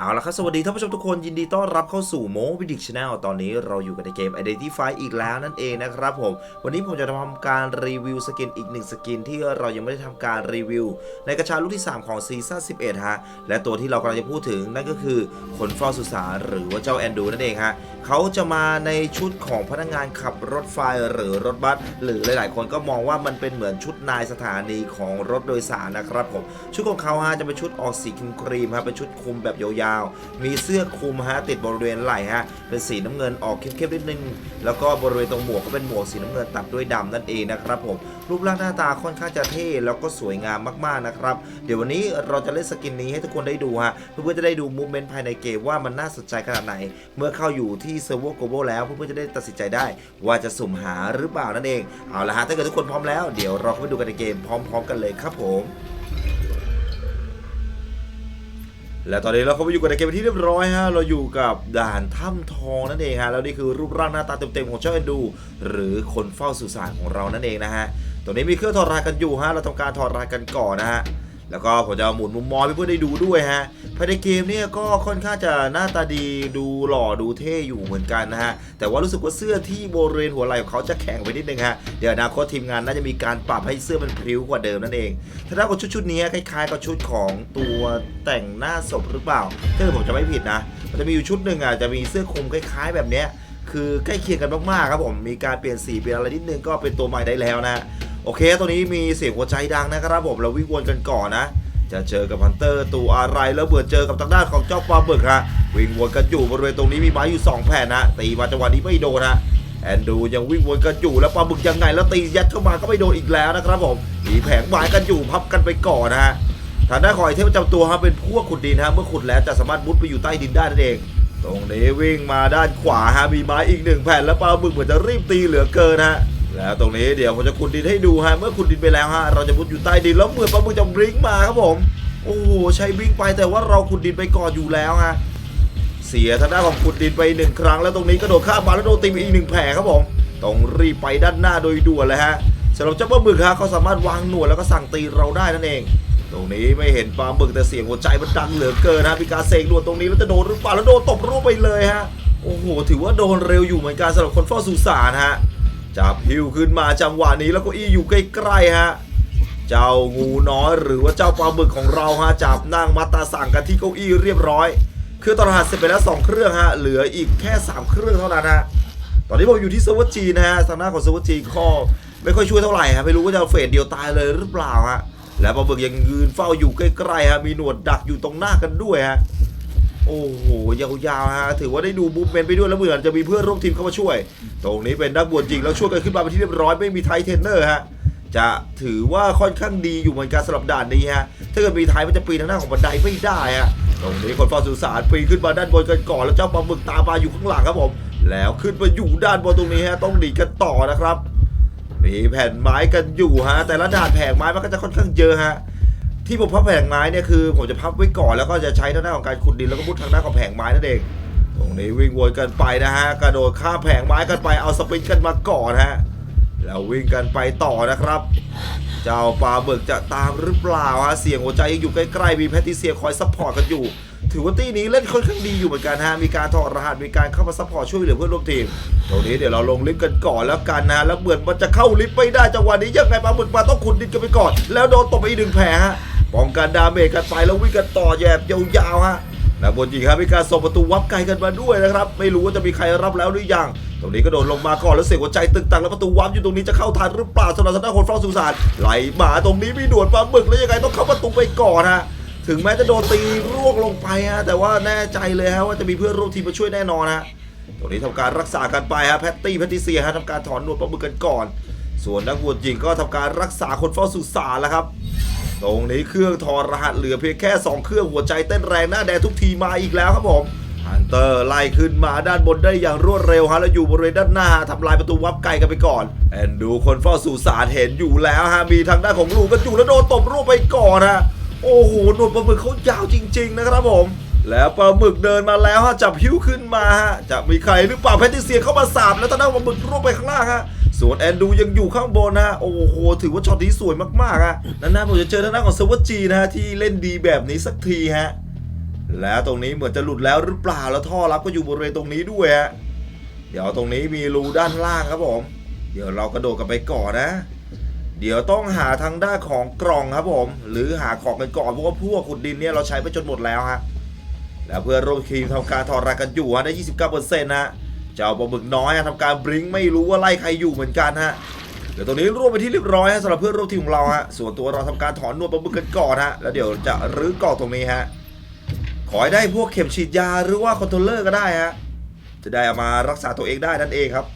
เอาละครับ สวัสดีท่านผู้ชมทุกคนยินดีต้อนรับเข้าสู่โมบิดิกช n แนลตอนนี้เราอยู่กันในเกม Identify อีกแล้วนั่นเองนะครับผม วันนี้ผมจะทำการรีวิวสกินอีกหนึ่งสกินที่เรายังไม่ได้ทำการรีวิว ในกระชาลูกที่ 3 ของซีซั่น11 ฮะ และตัวที่เรากำลังจะพูดถึงนั่นก็คือคนเฝ้าสุสานหรือว่าเจ้าแอนดูนั่นเองฮะเขาจะมาในชุดของพนักงานขับรถไฟหรือรถบัสหรือหลาย ๆ คนก็มองว่ามันเป็นเหมือนชุดนายสถานีของรถโดยสารนะครับผมชุดของเขาฮะจะเป็นชุดออกสีครีมฮะเป็นชุดคุมแบบยาวๆมีเสื้อคลุมฮะติดบริเวณไหล่ฮะเป็นสีน้ำเงินออกเข้มๆนิดนึง แล้วก็บริเวณตรงหมวกก็เป็นหมวกสีน้ำเงินตัดด้วยดำนั่นเองนะครับผมรูปร่างหน้าตาค่อนข้างจะเท่แล้วก็สวยงามมากๆนะครับ เดี๋ยววันนี้เราจะเล่นสกินนี้ให้ทุกคนได้ดูฮะเพื่อๆจะได้ดูมูฟเมนต์ภายในเกมว่ามันน่าสนใจขนาดไหน เมื่อเข้าอยู่ที่เซิร์ฟเวอร์โกลบอลแล้วเพื่อนๆจะได้ตัดสินใจได้ ว่าจะสุ่มหาหรือเปล่านั่นเองเอาละฮะถ้าเกิดทุกคนพร้อมแล้วเดี๋ยวเราไปดูกันในเกมพร้อม ๆ กันเลยครับผม และตอนนี้เราเข้าไปอยู่กันในเกมเป็นที่เรียบร้อยฮะ เราอยู่กับด่านถ้ำทองนั่นเองฮะ แล้วนี่คือรูปร่างหน้าตาเต็มๆของเจ้าเอ็นดู หรือคนเฝ้าสุสานของเรานั่นเองนะฮะ ตอนนี้มีเครื่องถอดรหัสกันอยู่ฮะ เราทำการถอดรหัสกันก่อนนะฮะ แล้วก็ผมจะหมุนมุมมองให้เพื่อนได้ดูด้วยฮะภายในเกมเนี่ยก็ค่อนข้างจะหน้าตาดีดูหล่อดูเท่อยู่เหมือนกันนะฮะ แต่ว่ารู้สึกว่าเสื้อที่บริเวณหัวไหล่ของเขาจะแข็งไปนิดนึงฮะ เดี๋ยวอนาคตทีมงานน่าจะมีการปรับให้เสื้อมันพริ้วกว่าเดิมนั่นเองถ้าด้ากับชุดชุดนี้คล้ายๆกับชุดของตัวแต่งหน้าศพหรือเปล่าถ้าผมจะไม่ผิดนะ มันจะมีอยู่ชุดหนึ่งอะจะมีเสื้อคลุมคล้ายๆ แบบเนี้ยคือใกล้เคียงกันมากๆครับผม มีการเปลี่ยนสีเปลี่ยนอะไรนิดนึงก็เป็นตัวใหม่ได้แล้วนะ โอเค ตัวนี้มีเสียงหัวใจดังนะครับผมเราวิ่งวนกันก่อนนะ จะเจอกับฮันเตอร์ตัวอะไรแล้วเบื่อเจอกับทางด้านของเจ้าปลาบึกฮะวิ่งวนกันอยู่บริเวณตรงนี้มีไม้อยู่ 2 แผ่นนะตีมาจังหวะนี้ไม่โดนฮะแอนดูยังวิ่งวนกันอยู่แล้วปลาบึกยังไงแล้วตียัดเข้ามาก็ไม่โดนอีกแล้วนะครับผมมีแผงไม้กันอยู่พับกันไปก่อนนะฮะทางด้านของไอเทมประจำตัวฮะเป็นพวกขุดดินฮะเมื่อขุดแล้วจะสามารถมุดไปอยู่ใต้ดินได้นั่นเอง ตรงนี้วิ่งมาด้านขวาฮะมีไม้อีกหนึ่งแผ่นแล้วปลาบึกเหมือนจะรีบตีเหลือเกินฮะ แล้วตรงนี้เดี๋ยวผมจะขุดดินให้ดูฮะเมื่อขุดดินไปแล้วฮะเราจะมุดอยู่ใต้ดินแล้วเหมือนปลาบึกจะบลิงมาครับผมโอ้โหใช้วิ่งไปแต่ว่าเราขุดดินไปก่อนอยู่แล้วฮะเสียทางด้านของขุดดินไปหนึ่งครั้งแล้วตรงนี้กระโดดข้ามมาแล้วโดนตีไปอีกหนึ่งแผลครับผมต้องรีบไปด้านหน้าโดยด่วนเลยฮะสำหรับเจ้าปลาบึกฮะเขาสามารถวางหนวดแล้วก็สั่งตีเราได้นั่นเอง ตรงนี้ไม่เห็นปลาบึกแต่เสียงหัวใจมันดังเหลือเกินฮะมีการเสกหนวดตรงนี้แล้วจะโดนหรือเปล่าแล้วโดนตบร่วงไปเลยฮะโอ้โหถือว่าโดนเร็วอยู่เหมือนกันสำหรับคนเฝ้าสุสานฮะ จับหิวขึ้นมาจังหวะนี้แล้วก็อี้อยู่ใกล้ๆฮะเจ้างูน้อยหรือว่าเจ้าปลาบึกของเราฮะจับนั่งมัตตาสั่งกันที่เก้าอี้เรียบร้อยคือต่อรหัสเสร็จไปแล้ว2เครื่องฮะเหลืออีกแค่ 3 เครื่องเท่านั้นฮะตอนนี้ผมอยู่ที่เซอร์ฟเวอร์จีนะฮะทางหน้าของเซอร์ฟเวอร์จีก็ไม่ค่อยช่วยเท่าไหร่ฮะไม่รู้ว่าจะเฟดเดียวตายเลยหรือเปล่าฮะและปลาบึกยังยืนเฝ้าอยู่ใกล้ๆฮะมีหนวดดักอยู่ตรงหน้ากันด้วยฮะ โอ้โหยาวๆฮะถือว่าได้ดูบูมเมนไปด้วยแล้วเหมือนจะมีเพื่อนร่วมทีมเข้ามาช่วย ตรงนี้เป็นนักบวชจริงแล้วช่วยกันขึ้นมาเป็นที่เรียบร้อยไม่มีไทเทนเนอร์ฮะจะถือว่าค่อนข้างดีอยู่เหมือนกันสำหรับด่านนี้ฮะถ้าเกิดมีไทยมันจะปีนทางหน้าของบันไดไม่ได้ฮะตรงนี้คนเฝ้าสุสานปีนขึ้นมาด้านบนกันก่อนแล้วเจ้าปลาหมึกตามมาอยู่ข้างหลังครับผมแล้วขึ้นมาอยู่ด้านบนตรงนี้ฮะต้องหนีกันต่อนะครับมีแผ่นไม้กันอยู่ฮะแต่ละด่านแผงไม้มันก็จะค่อนข้างเยอะฮะ ที่ผมพับแผงไม้เนี่ยคือผมจะพับไว้ก่อนแล้วก็จะใช้ทางด้านของการขุดดินแล้วก็มุดทางด้านของแผงไม้นั่นเองตรงนี้วิ่งวนกันไปนะฮะกระโดดข้ามแผงไม้กันไปเอาสปรินกันมาก่อนฮะแล้ววิ่งกันไปต่อนะครับ เจ้าปลาเบิกจะตามหรือเปล่าฮะเสียงหัวใจยังอยู่ใกล้ๆมีแพทติเซียคอยซัพพอร์ตกันอยู่ ถือว่าตีนี้เล่นค่อนข้างดีอยู่เหมือนกันฮะมีการถอดรหัสมีการเข้ามาซัพพอร์ตช่วยเหลือเพื่อนร่วมทีมตรงนี้เดี๋ยวเราลงลิฟต์กันก่อนแล้วกันนะแล้วเหมือนมันจะเข้าลิฟต์ไม่ได้จังหวะนี้ยังไงปลาหมึกมาต้องขุดดินกันไปก่อน แล้วโดนตบไปอีกหนึ่งแผลฮะ ป้องกันดาเมจกันไปแล้ววิ่งกันต่อแยบยาวๆฮะและบนจริงครับมีการส่งประตูวับไกลกันมาด้วยนะครับ ไม่รู้ว่าจะมีใครรับแล้วหรือยัง ตรงนี้ก็โดดลงมาก่อนแล้วเสียงหัวใจตึกตังแล้วประตูวับอยู่ตรงนี้จะเข้าทันหรือเปล่าสำหรับทางด้านคนเฝ้าสุสานไหลมาตรงนี้มีหนวดปลาหมึกแล้วยังไงต้องเข้าประตูไปก่อนฮะถึงแม้จะโดนตีร่วงลงไปฮะแต่ว่าแน่ใจเลยฮะว่าจะมีเพื่อนร่วมทีมมาช่วยแน่นอนฮะตรงนี้ทำการรักษากันไปฮะแพตตี้แพตติเซียฮะทำการถอนหนวดปลาหมึกกันก่อน ส่วนนักบวชหญิงก็ทำการรักษาคนเฝ้าสุสานแล้วครับ ตรงนี้เครื่องถอดรหัสเหลือเพียงแค่ 2 เครื่องหัวใจเต้นแรงหน้าแดงทุกทีมาอีกแล้วครับผมฮันเตอร์ไล่ขึ้นมาด้านบนได้อย่างรวดเร็วฮะแล้วอยู่บริเวณด้านหน้าทำลายประตูวับไกลกันไปก่อนแอนดูคนเฝ้าสู่สารเห็นอยู่แล้วฮะมีทางด้านของลูกกันอยู่แล้วโดนตบร่วงไปก่อนฮะโอ้โหหนวดปลาหมึกเขายาวจริง ๆ นะครับผม แล้วปลาหมึกเดินมาแล้วฮะจับหิ้วขึ้นมาฮะจะมีใครหรือเปล่าแพทติเซียเข้ามาสาบแล้วทางด้านปลาหมึกร่วงไปข้างล่างฮะ ส่วนแอนดูยังอยู่ข้างบนนะ โอ้โห ถือว่าช็อตนี้สวยมากๆฮะนานๆผมจะเจอทางด้านของเซเวอร์จีนะฮะที่เล่นดีแบบนี้สักทีฮะ แล้วตรงนี้เหมือนจะหลุดแล้วหรือเปล่า แล้วท่อรับก็อยู่บริเวณตรงนี้ด้วยฮะ เดี๋ยวตรงนี้มีรูด้านล่างครับผม เดี๋ยวเรากระโดดกันไปก่อนนะ เดี๋ยวต้องหาทางด้านของกล่องครับผม หรือหาของกันก่อนเพราะว่าพวกขุดดินเนี่ยเราใช้ไปจนหมดแล้วฮะ แล้วเพื่อนร่วมทีมทำการถอดรหัสกันอยู่ฮะได้ 29%นะฮะ เจ้าปลาหมึกน้อยทำการบลิงไม่รู้ว่าไล่ใครอยู่เหมือนกันฮะเดี๋ยวตรงนี้รวมไปที่เรียบร้อยฮะสำหรับเพื่อนร่วมทีมของเราฮะส่วนตัวเราทำการถอนนวดปลาหมึกกันก่อนฮะแล้วเดี๋ยวจะรื้อกล่องตรงนี้ฮะขอให้ได้พวกเข็มฉีดยาหรือว่าคอนโทรลเลอร์ก็ได้ฮะจะได้เอามารักษาตัวเองได้นั่นเองครับ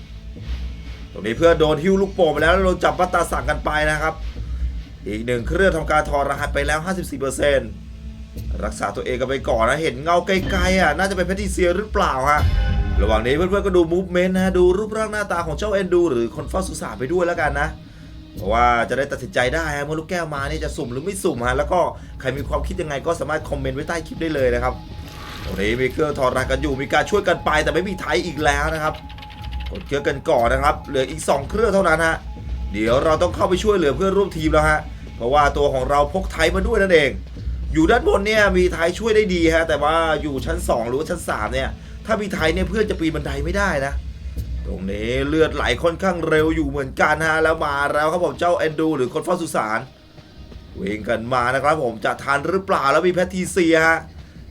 ตรงนี้เพื่อโดนฮิ้วลูกโป่งไปแล้วแล้วโดนจับปัตตาสั่งกันไปนะครับ อีกหนึ่งเครื่องทำการถอดรหัสไปแล้ว 54%รักษาตัวเองกันไปก่อนนะเห็นเงาไกลๆอะน่าจะเป็นแพทิเซียหรือเปล่าฮะ ระหว่างนี้เพื่อนๆก็ดูมูฟเมนต์นะดูรูปร่างหน้าตาของเจ้าเอนดู หรือคนเฝ้าสุสานไปด้วยแล้วกันนะเพราะว่าจะได้ตัดสินใจได้ฮะเมื่อลูกแก้วมานี่จะสุ่มหรือไม่สุ่มฮะแล้วก็ใครมีความคิดยังไงก็สามารถคอมเมนต์ไว้ใต้คลิปได้เลยนะครับตรงนี้มีเครื่องถอดรหัสกันอยู่มีการช่วยกันไปแต่ไม่มีไทยอีกแล้วนะครับกดเครื่องกันก่อนนะครับ เหลืออีก 2 เครื่องเท่านั้นฮะเดี๋ยวเราต้องเข้าไปช่วยเหลือเพื่อนร่วมทีมแล้วฮะเพราะว่าตัวของเราพกไทยมาด้วยนั่นเอง อยู่ด้านบนเนี่ยมีไทยช่วยได้ดีฮะแต่ว่าอยู่ชั้น 2 หรือว่าชั้น3เนี่ย ถ้ามีไทยเนี่ยเพื่อนจะปีนบันไดไม่ได้นะ ตรงนี้เลือดไหลค่อนข้างเร็วอยู่เหมือนกันฮะแล้วมาแล้วครับผมเจ้าเอนดู หรือคนเฝ้าสุสานเว่งกันมานะครับผมจะทันหรือเปล่าแล้วมีแพททีเซียฮะ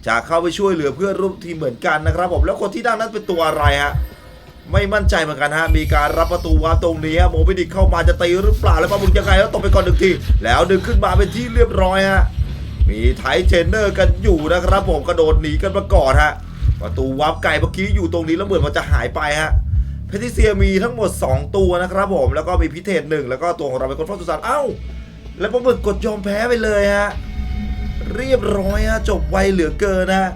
จะเข้าไปช่วยเหลือเพื่อนร่วมทีมเหมือนกันนะครับผมแล้วคนที่ด้านนั้นเป็นตัวอะไรฮะไม่มั่นใจเหมือนกันฮะ มีการรับประตูวาตรงนี้ฮะโมบิดิกเข้ามาจะตีหรือเปล่า แล้วปาบุกยังไงแล้วตบไปก่อนหนึ่งที แล้วดึงขึ้นมาเป็นที่เรียบร้อยฮะ มีไทเทนเนอร์กันอยู่นะครับผมกระโดดหนีกันมาก่อนฮะ ประตูวับไก่เมื่อกี้อยู่ตรงนี้แล้วเหมือนมันจะหายไปฮะเพทิเซียมีทั้งหมด 2 ตัวนะครับผมแล้วก็มีพิเทศหนึ่งแล้วก็ตัวของเราเป็นคนฟองสุสานเอ้า แล้วปอมึกกดยอมแพ้ไปเลยฮะเรียบร้อยฮะจบไวเหลือเกินนะ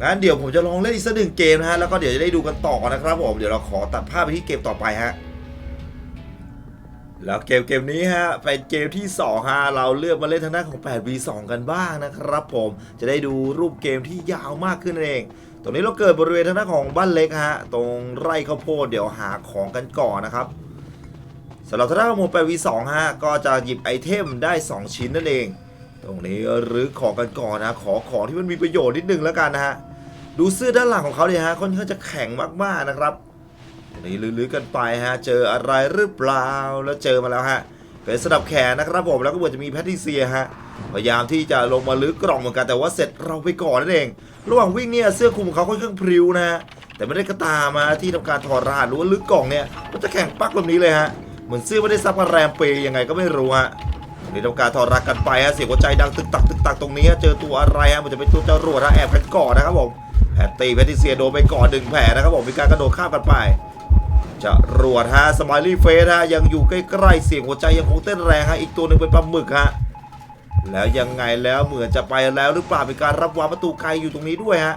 งั้นเดี๋ยวผมจะลองเล่นอีกสักหนึ่งเกมนะฮะแล้วก็เดี๋ยวจะได้ดูกันต่อนะครับผมเดี๋ยวเราขอตัดภาพไปที่เกมต่อไปฮะ แล้วเกมเกมนี้ฮะเป็นเกมที่2ฮะเราเลือกมาเล่นทางด้านของ 8v2 กันบ้างนะครับผมจะได้ดูรูปเกมที่ยาวมากขึ้นเอง ตรงนี้เราเกิดบริเวณทางด้านของบ้านเล็กฮะตรงไร่ข้าวโพดเดี๋ยวหาของกันก่อนนะครับสำหรับทางด้านของ 8v2 ฮะก็จะหยิบไอเทมได้ 2 ชิ้นนั่นเอง ตรงนี้หรือของกันก่อนนะขอของที่มันมีประโยชน์นิดนึงแล้วกันนะฮะดูเสื้อด้านหลังของเขาเนี่ยฮะค่อนข้างจะแข็งมากๆนะครับ นี้ลื้อๆกันไปฮะ เจออะไรหรือเปล่า แล้วเจอมาแล้วฮะ เป็นสนับแขนนะครับผม แล้วก็เหมือนจะมีแพทริเซียฮะ พยายามที่จะลงมาลื้อกล่องเหมือนกัน แต่ว่าเสร็จเราไปก่อนนั่นเอง ระหว่างวิ่งเนี่ยเสื้อคลุมของเขาค่อนข้างพริ้วนะฮะ แต่ไม่ได้กระตามาที่ทำการถอดรหัสหรือว่าลื้อกล่องเนี่ย มันจะแข็งปักแบบนี้เลยฮะ เหมือนเสื้อไม่ได้ซับกระแรมเปย์ยังไงก็ไม่รู้ฮะนี่ทำการถอดรักกันไปฮะ เสียงหัวใจดังตึกตักตึกตักตรงนี้เจอตัวอะไรฮะ มันจะเป็นตัวจรวดฮะแอบกันก่อนนะครับผมแพตตี้แพตติเซียโดนไปก่อนหนึ่งแผลนะครับผมมีการกระโดดข้ามกันไป จะรวดฮะสมายลี่เฟสฮะยังอยู่ใกล้ๆเสียงหัวใจยังคงเต้นแรงฮะอีกตัวหนึ่งเป็นปลาหมึกฮะแล้วยังไงแล้วเหมือนจะไปแล้วหรือเปล่ามีการรับวางประตูไกลอยู่ตรงนี้ด้วยฮะ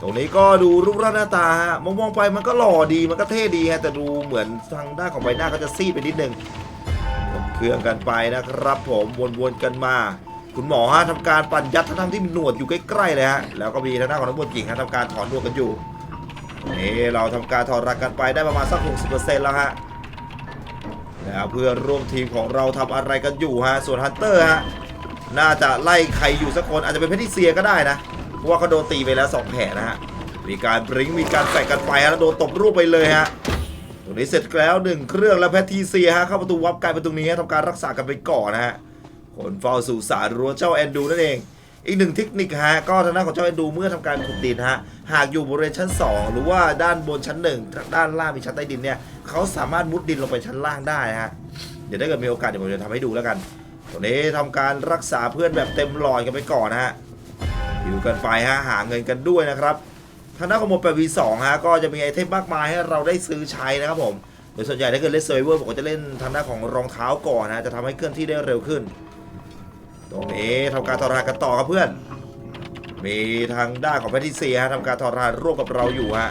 ตรงนี้ก็ดูรูปร่างหน้าตาฮะมองๆไปมันก็หล่อดีมันก็เท่ดีฮะแต่ดูเหมือนทางด้านของใบหน้าก็จะซีดไปนิดนึงเครื่องกันไปนะครับผมวนๆกันมา คุณหมอฮะทำการปั่นยัดทั้งที่มีหนวดอยู่ใกล้ๆเลยฮะแล้วก็มีทางด้านของนักบวชหญิงฮะทำการถอนหนวดกันอยู่ นี่เราทำการถอดรักกันไปได้ประมาณสัก 60%แล้วฮะแล้วเพื่อนร่วมทีมของเราทำอะไรกันอยู่ฮะ ส่วนฮันเตอร์ฮะ น่าจะไล่ใครอยู่สักคนอาจจะเป็นเพทิเซียก็ได้นะ เพราะว่าเขาโดนตีไปแล้วสองแผลนะฮะ มีการบริงมีการแฝงกันไปฮะแล้วโดนตบรูปไปเลยฮะ ตรงนี้เสร็จแล้วหนึ่งเครื่องแล้วแพททีเซียฮะเข้าประตูวับกลประตูนี้ฮะทำการรักษากันไปก่อนนะฮะ คนเฝ้าสู่สารรั้วเจ้าแอนดูนั่นเอง อีกหนึ่งเทคนิคฮะก็ทางด้านของเจ้าแอนดูเมื่อทำการขุดดินฮะหากอยู่บริเวณชั้น 2 หรือว่าด้านบนชั้น 1 ด้านล่างมีชั้นใต้ดินเนี่ยเขาสามารถมุดดินลงไปชั้นล่างได้ฮะเดี๋ยวถ้าเกิดมีโอกาสเดี๋ยวผมจะทำให้ดูแล้วกันตรงนี้ทำการรักษาเพื่อนแบบเต็มหลอดกันไปก่อนนะฮะอยู่กันไปฮะหาเงินกันด้วยนะครับทางด้านของโมเปล V2 ฮะก็จะมีไอเทมมากมายให้เราได้ซื้อใช้นะครับผมโดยส่วนใหญ่ถ้าเกิดเล่นเซอร์เวอร์ผมก็จะเล่นทางด้านของรองเท้าก่อนนะจะทำให้เคลื่อนที่ได้เร็วขึ้น ตรงนี้ทำการถอรหัสกันต่อครับเพื่อน มีทางด้านของแพทิเซียฮะทำการถอรหัสร่วมกับเราอยู่ฮะ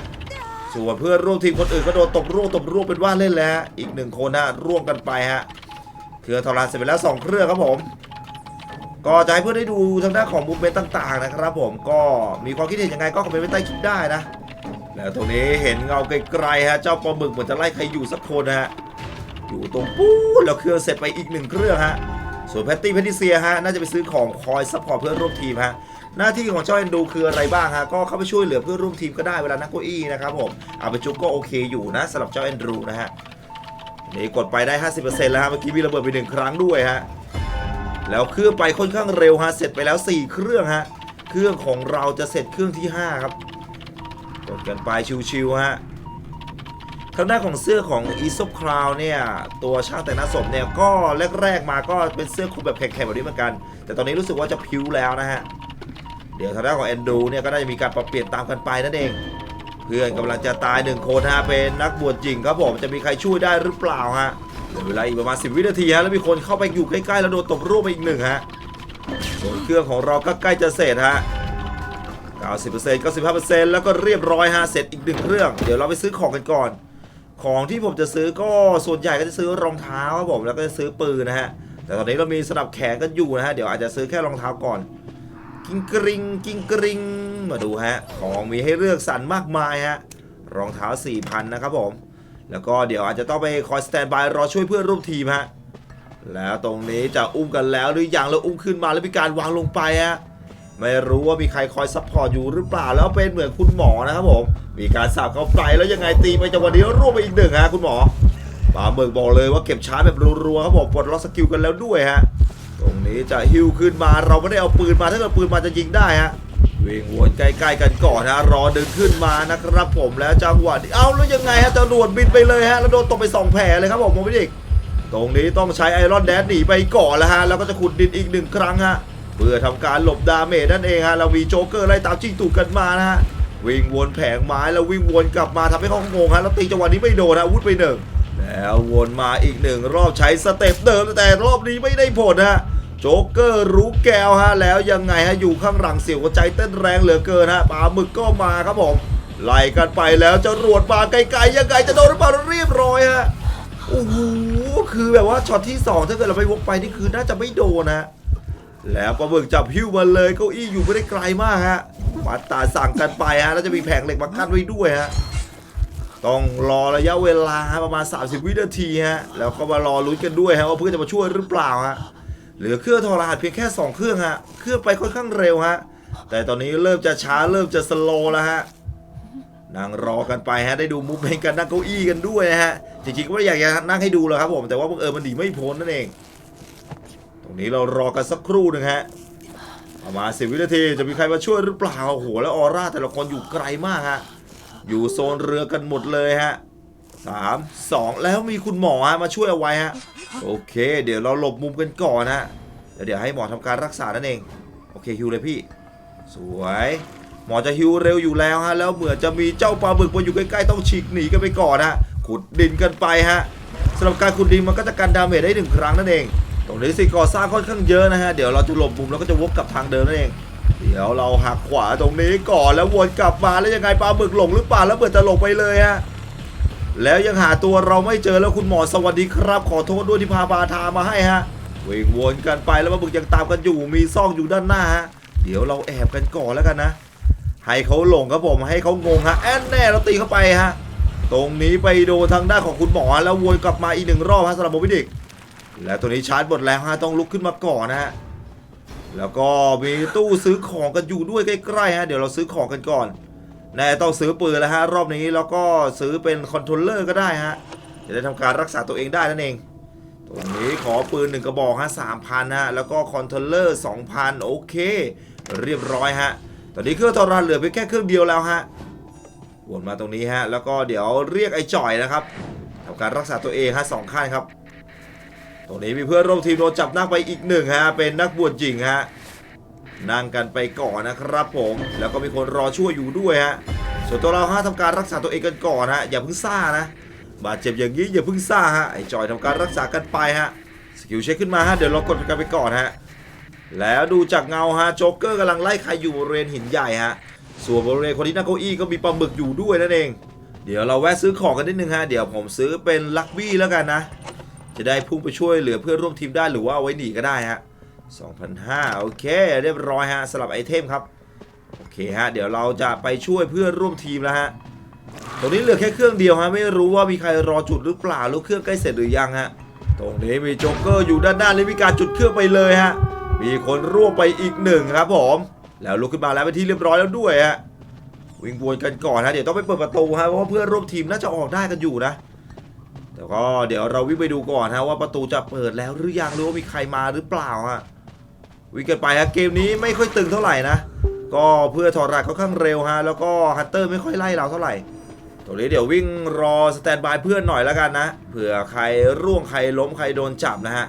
ส่วนเพื่อนร่วมทีมคนอื่นก็โดนตบร่วงตบร่วงเป็นว่าเล่นแล้วฮะอีกหนึ่งคนฮะร่วมกันไปฮะเครื่องถอรหัสเสร็จไปแล้วสองเครื่องครับผม ก็จะให้เพื่อนได้ดูทางด้านของมูฟเมนต์ต่าง ๆ นะครับ ผมก็มีความคิดเห็นยังไงก็คอมเมนต์ไว้ใต้คลิปได้นะแล้วตรงนี้เห็นเงาไกลๆฮะเจ้าปลาหมึกเหมือนจะไล่ใครอยู่สักคนฮะอยู่ตรงปู๊ดแล้วเครื่องเสร็จไปอีกหนึ่งเครื่องฮะ ส่วนแพตตี้แพตติเซียฮะน่าจะไปซื้อของคอยซัพพอร์ตเพื่อนร่วมทีมฮะหน้าที่ของเจ้าเอนดูคืออะไรบ้างฮะก็เข้าไปช่วยเหลือเพื่อนร่วมทีมก็ได้เวลานักเก้าอี้นะครับผมอาไปจุกก็โอเคอยู่นะสำหรับเจ้าเอนดูนะฮะนี่กดไปได้ 50%แล้วฮะเมื่อกี้มีระเบิดไปหนึ่งครั้งด้วยฮะแล้วเครื่องไปค่อนข้างเร็วฮะเสร็จไปแล้ว 4 เครื่องฮะเครื่องของเราจะเสร็จเครื่องที่ 5 ครับกดกันไปชิวๆฮะ ทางด้านของเสื้อของอีซ p คราวเนี่ยตัวช่างแต่งหน้าศพเนี่ยก็แรกๆมาก็เป็นเสื้อคลุมแบบแข็งๆแบบนี้เหมือนกัน แต่ตอนนี้รู้สึกว่าจะพิ้วแล้วนะฮะเดี๋ยวทางด้านของแอนดูเนี่ยก็น่าจะมีการปรับเปลี่ยนตามกันไปนั่นเอง เพื่อนกำลังจะตายหนึ่งคนฮะเป็นนักบวชจริงครับผมจะมีใครช่วยได้หรือเปล่าฮะเหลือเวลาอีกประมาณ10 วินาทีฮะแล้วมีคนเข้าไปอยู่ใกล้ๆแล้วโดนตบรูปไปอีกหนึ่งฮะส่วนเครื่องของเราก็ใกล้จะเสร็จฮะ90% 95%แล้วก็เรียบร้อยฮะเสร็จอีกหนึ่งเครื่อง เดี๋ยวเราไปซื้อของกันก่อน ของที่ผมจะซื้อก็ส่วนใหญ่ก็จะซื้อรองเท้าครับผมแล้วก็จะซื้อปืนนะฮะแต่ตอนนี้เรามีสนับแขนกันอยู่นะฮะเดี๋ยวอาจจะซื้อแค่รองเท้าก่อน กิ้งกริงกิ้งกริงมาดูฮะของมีให้เลือกสรรมากมายฮะรองเท้า4,000นะครับผมแล้วก็เดี๋ยวอาจจะต้องไปคอยสแตนบายรอช่วยเพื่อนร่วมทีมฮะแล้วตรงนี้จะอุ้มกันแล้วหรือยังแล้วอุ้มขึ้นมาแล้วมีการวางลงไปฮะ ไม่รู้ว่ามีใครคอยซัพพอร์ตอยู่หรือเปล่าแล้วเป็นเหมือนคุณหมอนะครับผม มีการสับเข้าไปแล้วยังไงตีไปจังหวะนี้ร่วมไปอีกหนึ่งฮะคุณหมอปาเบิกบอกเลยว่าเก็บชาร์จแบบรัวๆครับผมปลดล็อกสกิลกันแล้วด้วยฮะตรงนี้จะฮิวขึ้นมาเราไม่ได้เอาปืนมาถ้าเกิดปืนมาจะยิงได้ฮะวิ่งวนใกล้ๆกันก่อนฮะรอดึงขึ้นมานะครับผมแล้วจังหวะนี้เอ้าแล้วยังไงฮะจรวดบินไปเลยฮะแล้วโดนตบไปสองแผลเลยครับผมโมบิดิกตรงนี้ต้องใช้ไอรอนแดดหนีไปก่อนแล้วฮะแล้วก็จะขุดดินอีกหนึ่งครั้งฮะ เพื่อทำการหลบดาเมจนั่นเองฮะเรามีโจ๊กเกอร์ไล่ตามจิ้งตูดกันมานะฮะวิ่งวนแผงไม้แล้ววิ่งวนกลับมาทำให้เขางงฮะแล้วตีจังหวะนี้ไม่โดนฮะวุดไปหนึ่งแล้ววนมาอีกหนึ่งรอบใช้สเต็ปเดิมแต่รอบนี้ไม่ได้ผลฮะโจ๊กเกอร์รู้แก้วฮะแล้วยังไงฮะอยู่ข้างหลังเสียวหัวใจเต้นแรงเหลือเกินฮะปลาหมึกก็มาครับผมไล่กันไปแล้วจะรวดมาไกลๆยังไงจะโดนหรือเปล่าเรียบร้อยฮะโอ้โหคือแบบว่าช็อตที่ 2 ถ้าเกิดเราไปวกไปนี่คือน่าจะไม่โดนนะ แล้วปลาหมึกจับหิ้วมาเลยเก้าอี้อยู่ไม่ได้ไกลมากฮะปัดตาสั่งกันไปฮะแล้วจะมีแผงเหล็กมากั้นไว้ด้วยฮะต้องรอระยะเวลาประมาณ 30 วินาทีฮะแล้วก็มารอลุ้นกันด้วยฮะว่าเพื่อนจะมาช่วยหรือเปล่าฮะเหลือเครื่องทรหัสเพียงแค่ 2 เครื่องฮะเครื่องไปค่อนข้างเร็วฮะแต่ตอนนี้เริ่มจะช้าเริ่มจะสโลแล้วฮะนั่งรอกันไปฮะได้ดูมุมเพลงกันนั่งเก้าอี้กันด้วยฮะจริงๆก็ไม่อยากจะนั่งให้ดูหรอกครับผมแต่ว่าบังเอิญมันหนีไม่พ้นนั่นเอง รงนี้เรารอกันสักครู่หนึ่งฮะประมาณสิบวินาทีจะมีใครมาช่วยหรือเปล่าโอ้โหแล้วออร่าแต่ละคนอยู่ไกลมากฮะอยู่โซนเรือกันหมดเลยฮะสามสองแล้วมีคุณหมอฮะมาช่วยเอาไว้ฮะโอเค เดี๋ยวเราหลบมุมกันก่อนฮะเดี๋ยวให้หมอทำการรักษานั่นเองโอเคฮิวเลยพี่ สวย หมอจะฮิวเร็วอยู่แล้วฮะแล้วเหมือนจะมีเจ้าปลาบึกมาอยู่ใกล้ๆต้องฉีกหนีกันไปก่อนฮะขุดดินกันไปฮะสำหรับการขุดดินมันก็จะกันดาเมจได้หนึ่งครั้งนั่นเอง ตรงนี้สิก่อสร้างค่อนข้างเยอะนะฮะ เดี๋ยวเราจะหลบมุมแล้วก็จะวกกลับทางเดิมนั่นเอง เดี๋ยวเราหักขวาตรงนี้ก่อนแล้ววนกลับมาแล้วยังไงปลาบึกหลงหรือเปล่าแล้วเบิดจะหลงไปเลยฮะ แล้วยังหาตัวเราไม่เจอแล้วคุณหมอสวัสดีครับ ขอโทษด้วยที่พาบาทามาให้ฮะวิ่งวนกันไปแล้วปลาบึกยังตามกันอยู่มีซ่องอยู่ด้านหน้าฮะ เดี๋ยวเราแอบกันก่อนแล้วกันนะ ให้เขาหลงครับผมให้เขางงฮะแอนแน่เราตีเข้าไปฮะ ตรงนี้ไปโดนทางด้านของคุณหมอแล้ววนกลับมาอีกหนึ่งรอบฮะสำหรับโมบิดิก แล้วตัวนี้ชาร์จหมดแล้วฮะต้องลุกขึ้นมาก่อนนะฮะแล้วก็มีตู้ซื้อของกันอยู่ด้วยใกล้ๆฮะเดี๋ยวเราซื้อของกันก่อนแน่ต้องซื้อปืนแล้วฮะรอบนี้แล้วก็ซื้อเป็นคอนโทรลเลอร์ก็ได้ฮะจะได้ทำการรักษาตัวเองได้นั่นเอง ตรงนี้ขอปืนหนึ่งกระบอกฮะสามพันฮะแล้วก็คอนโทรลเลอร์สองพันโอเค เรียบร้อยฮะตอนนี้เครื่องทรานเหลือเพียงแค่เครื่องเดียวแล้วฮะวนมาตรงนี้ฮะแล้วก็เดี๋ยวเรียกไอ้จ่อยนะครับทำการรักษาตัวเองฮะสองขั้นครับ ตรงนี้มีเพื่อนร่วมทีมโดนจับนั่งไปอีกหนึ่งฮะ เป็นนักบวชหญิงฮะ นั่งกันไปก่อนนะครับผม แล้วก็มีคนรอช่วยอยู่ด้วยฮะ ส่วนตัวเราฮะทำการรักษาตัวเองกันก่อนฮะ อย่าเพิ่งซ่านะ บาดเจ็บอย่างนี้อย่าเพิ่งซ่าฮะ ไอ้จอยทำการรักษากันไปฮะ สกิลเช็คขึ้นมาฮะ เดี๋ยวเรากดกันไปก่อนฮะ แล้วดูจากเงาฮะ โจ๊กเกอร์กำลังไล่ใครอยู่บริเวณหินใหญ่ฮะ ส่วนบริเวณคนที่นั่งเก้าอี้ก็มีปลาหมึกอยู่ด้วยนั่นเอง เดี๋ยวเราแวะซื้อของกันนิดนึงฮะ เดี๋ยวผมซื้อเป็นลักบี้แล้วกันนะ จะได้พุ่งไปช่วยเหลือเพื่อนร่วมทีมได้หรือว่าเอาไว้หนีก็ได้ฮะ2,500โอเค เรียบร้อยฮะสลับไอเทมครับ โอเคฮะ เดี๋ยวเราจะไปช่วยเพื่อนร่วมทีมแล้วฮะตรงนี้เหลือแค่เครื่องเดียวฮะไม่รู้ว่ามีใครรอจุดหรือเปล่าหรือเครื่องใกล้เสร็จหรือยังฮะตรงนี้มีโจ๊กเกอร์อยู่ด้านหน้าเลยมีการจุดเครื่องไปเลยฮะมีคนร่วมไปอีกหนึ่งครับผมแล้วลุกขึ้นมาแล้วเป็นที่เรียบร้อยแล้วด้วยฮะวิ่งวนกันก่อนฮะเดี๋ยวต้องไปเปิดประตูฮะเพราะว่าเพื่อนร่วมทีมน่าจะออกได้กันอยู่นะ แต่ก็เดี๋ยวเราวิ่งไปดูก่อนฮะว่าประตูจะเปิดแล้วหรือยังหรือว่ามีใครมาหรือเปล่าฮะวิ่งกันไปฮะเกมนี้ไม่ค่อยตึงเท่าไหร่นะก็เพื่อถอดรหัสค่อนข้างเร็วฮะแล้วก็ฮันเตอร์ไม่ค่อยไล่เราเท่าไหร่ตรงนี้เดี๋ยววิ่งรอสแตนบายเพื่อนหน่อยแล้วกันนะเผื่อใครร่วงใครล้มใครโดนจับนะฮะ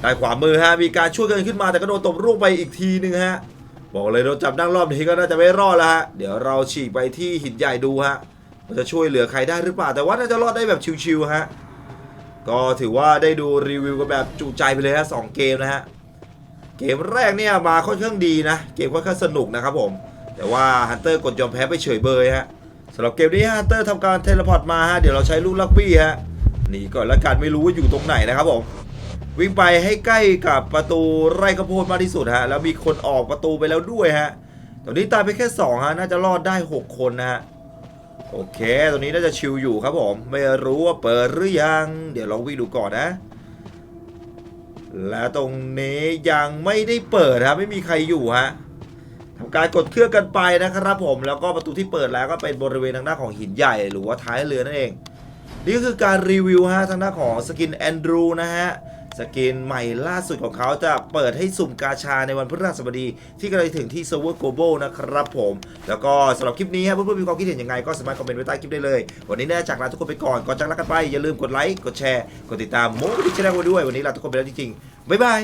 ได้ขวามือฮะมีการช่วยกันขึ้นมาแต่ก็โดนตบร่วงไปอีกทีหนึ่งฮะบอกเลยโดนจับนั่งรอบนี้ก็น่าจะไม่รอดแล้วฮะเดี๋ยวเราฉีกไปที่หินใหญ่ดูฮะ มันจะช่วยเหลือใครได้หรือเปล่า แต่ว่าน่าจะรอดได้แบบชิวๆฮะ ก็ถือว่าได้ดูรีวิวกันแบบจุใจไปเลยฮะสองเกมนะฮะ เกมแรกเนี่ยมาค่อนข้างดีนะ เกมค่อนข้างสนุกนะครับผม แต่ว่าฮันเตอร์กดยอมแพ้ไปเฉยเบยฮะสำหรับเกมนี้ฮันเตอร์ทำการเทเลพอร์ตมาฮะ เดี๋ยวเราใช้ลูกลักบี้ฮะหนีก่อนล้วกันไม่รู้ว่าอยู่ตรงไหนนะครับผมวิ่งไปให้ใกล้กับประตูไร่ข้าวโพดมากที่สุดฮะแล้วมีคนออกประตูไปแล้วด้วยฮะตอนนี้ตายไปแค่2ฮะน่าจะรอดได้ 6 คนนะฮะ โอเคตรงนี้น่าจะชิลอยู่ครับผม ไม่รู้ว่าเปิดหรือยัง เดี๋ยวลองวิ่งดูก่อนนะ และตรงนี้ยังไม่ได้เปิดฮะไม่มีใครอยู่ฮะทำการกดเครื่องกันไปนะครับผม แล้วก็ประตูที่เปิดแล้วก็เป็นบริเวณทางด้านของหินใหญ่ หรือว่าท้ายเรือนั่นเอง นี่ก็คือการรีวิวฮะทางด้านของสกินแอนดรูนะฮะ สกินใหม่ล่าสุดของเขาจะเปิดให้สุ่มกาชาในวันพฤหัสบดี ที่กำลังถึงที่เซิร์ฟเวอร์โกลบอลนะครับผม แล้วก็สำหรับคลิปนี้ฮะเพื่อนๆมีความคิดเห็นยังไงก็สามารถคอมเมนต์ไว้ใต้คลิปได้เลย วันนี้เนี่ยจากลาทุกคนไปก่อน ก่อนจากลากันไป อย่าลืมกดไลค์กดแชร์กดติดตามโมดิชแนลไว้ด้วยวันนี้ลาทุกคนไปแล้วจริงๆบ๊ายบาย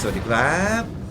สวัสดีครับ